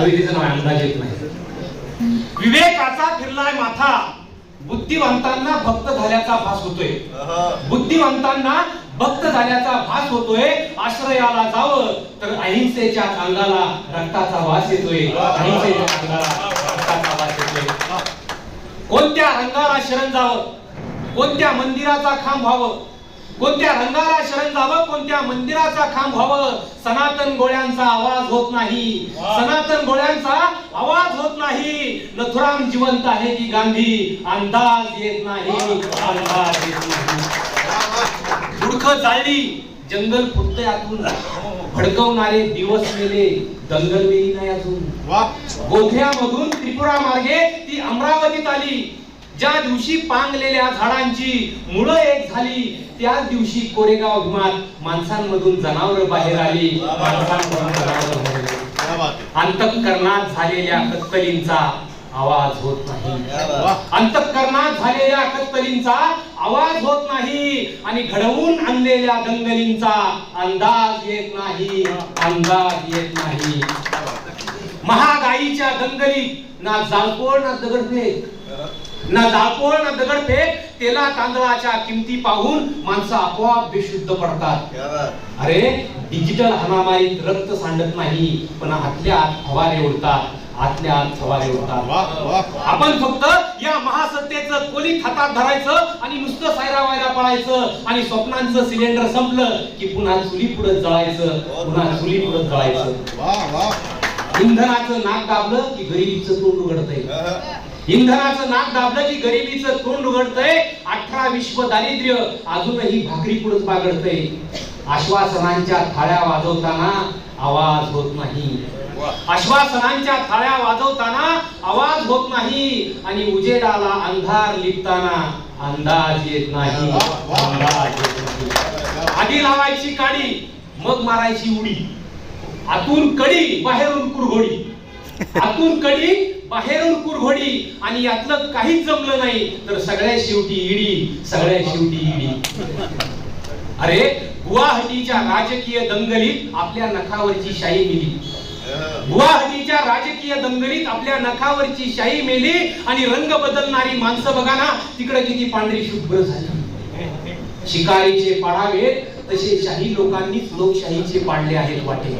कवितेचं नाव अंदाज येत नाही. विवेकाचा फिरलाय माथा. बुद्धिवंतांना भक्त झाल्याचा भास होतोय. बुद्धिवंतांना भक्त झाल्याचा भास होतोय. आश्रयाला जावं तर अहिंसेच्या अंगाला रक्ताचा वास येतोय. अहिंसेच्या अंगाला रक्ताचा वास येतोय. कोणत्या रंगाला शरण जावं? कोणत्या मंदिराचा खांब व्हावं? कोणत्या रंगाला शरण जावं कोणत्या मंदिराचा खांब व्हावं सनातन गोळ्यांचा आवाज होत नाही. सनातन गोळ्यांचा आवाज होत नाही. नथुराम जिवंत आहे की गांधी? अंदाज येत नाही. अंदाज येत नाही. बुडख जाळली जंगल फुटतंय आतून. भडकवणारे दिवस गेले दंगल गेली नाही अजून. गोध्यामधून त्रिपुरा मार्गे ती अमरावतीत आली. ज्या दिवशी पांगलेल्या झाडांची मुळं एक झाली त्याच दिवशी कोरेगाव भीमात माणसांमधून जनावर बाहेर आली. माणसांमधून झालेल्या कत्तलींचा आवाज होत नाही. अंतकरणात झालेल्या कत्तलींचा आवाज होत नाही आणि घडवून आणलेल्या दंगलींचा अंदाज येत नाही. अंदाज येत नाही. महागाईच्या दंगलीत ना जाळपोळ ना दगडफेक. ना जाळपोळ ना दगडफेक तेला तांदळाच्या किमती पाहून माणसं आपोआप बेशुद्ध पडतात. अरे डिजिटल हाणामारीत रक्त सांडत नाही पण आतल्या आत फवारे उडतात. आतल्या आत फवारे उडतात. आपण फक्त या महासत्तेचं कोलीत हातात धरायचं आणि नुसतं सायरा वायरा पळायचं आणि स्वप्नांचं सिलेंडर संपलं की पुन्हा चुली पुढे जळायचं पुन्हा चुली पुढे जळायचं. इंधनाचं नाक दाबलं की गरिबीचं तोंड उघडतंय. इंधनाचं नाक दाबलं की गरिबीचं तोंड उघडतंय. अठरा विश्व दारिद्र्य अजूनही भाकरी पुढच बागडतंय आश्वासनांच्या थाळ्या वाजवताना आवाज होत नाही. आश्वासनांच्या थाळ्या वाजवताना आवाज होत नाही. आणि उजेडाला अंधार लिपताना अंदाज येत नाही. अंदाज येत नाही. आधी लावायची काडी मग मारायची उडी. आतून कडी बाहेरून कुरघोडी. आतून कडी बाहेरून कुरघोडी आणि यातलं काहीच जमलं नाही तर सगळ्या शेवटी ईडी सगळ्या शेवटी ईडी. अरे गुवाहाटीच्या राजकीय दंगलीत आपल्या नखावरची शाही मिली. गुवाहाटीच्या राजकीय दंगलीत आपल्या नखावरची शाही मेली आणि रंग बदलणारी माणसं बघा ना तिकडे किती पांढरी शुभ्र झाली. शिकारीचे पाडावे तसे शाही लोकांनीच लोकशाहीचे पाडले आहेत वाटे.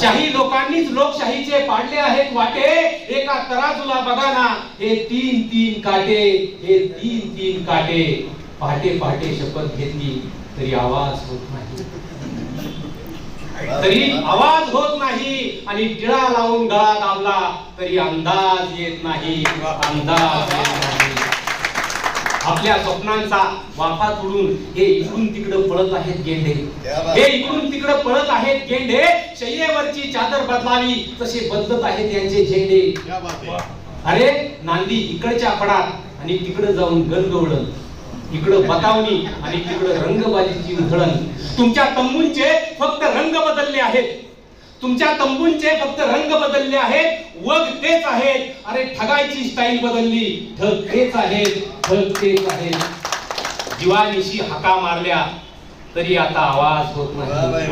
शाही लोकांनीच लोकशाहीचे पाडले आहेत वाटे. एका तराजूला बघा ना हे तीन तीन काटे हे तीन तीन काटे. पहाटे पहाटे शपथ घेतली तरी आवाज होत नाही. तरी आवाज होत नाही आणि टिळा लावून गळा दाबला तरी अंदाज येत नाही. अंदाज येत नाही. आपल्या स्वप्नांचा वाफा तोडून हे इकडून तिकडं पळत आहेत गेंडे. हे इकडून तिकडं पळत आहेत गेंडे. शय्येवरची चादर बदलावी तसे बदलत आहेत यांचे झेंडे. अरे नांदी इकडच्या पडात आणि तिकडे जाऊन गणगवळण इकडं बतावणी आणि तिकडं रंगबाजीची उधळण. तुमच्या तंबूंचे फक्त रंग बदलले आहेत. तुमच्या तंबूंचे फक्त रंग बदलले आहेत वग तेच आहेत. अरे ठगायची स्टाईल बदलली. ठग तेच आहेत ठग तेच आहेत. जीवानिशी हाका मारल्या तरी आता आवाज होत नाही.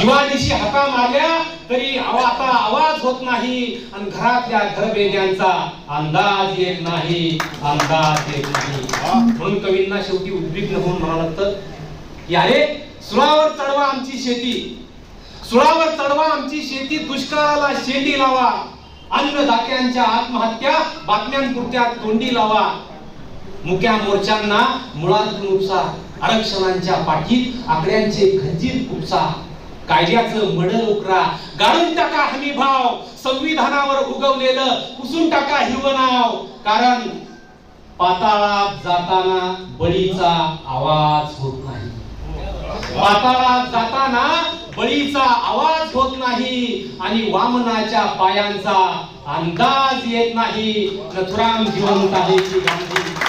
जीवानिशी हाका मारल्या तरी आता आवाज होत नाही. आणि घरातल्या घरबेद्यांचा अंदाज येत नाही. अंदाज येत नाही. म्हणून कवींना शेवटी उद्विग्न होऊन म्हणावं लागतं की अरे सुळावर चढवा आमची शेती. सुळावर चढवा आमची शेती दुष्काळाला शेंडी लावा. अन्नदात्यांच्या आत्महत्या बातम्यांपुरत्या तोंडी लावा. मुक्या मोर्चांना मुळात उपसा आरक्षणांच्या पाठीत आकड्यांचे खंजीर उपसा. कायद्याचं मडल उकरा. गाळून टाका हमी भाव. संविधानावर उगवलेलं पुसून टाका हिव नाव. कारण पाताळात जाताना बळीचा आवाज होत नाही. पाताळात जाताना बळीचा आवाज होत नाही आणि वामनाच्या पायांचा अंदाज येत नाही. नथुराम जिवंत आहे की गांधी.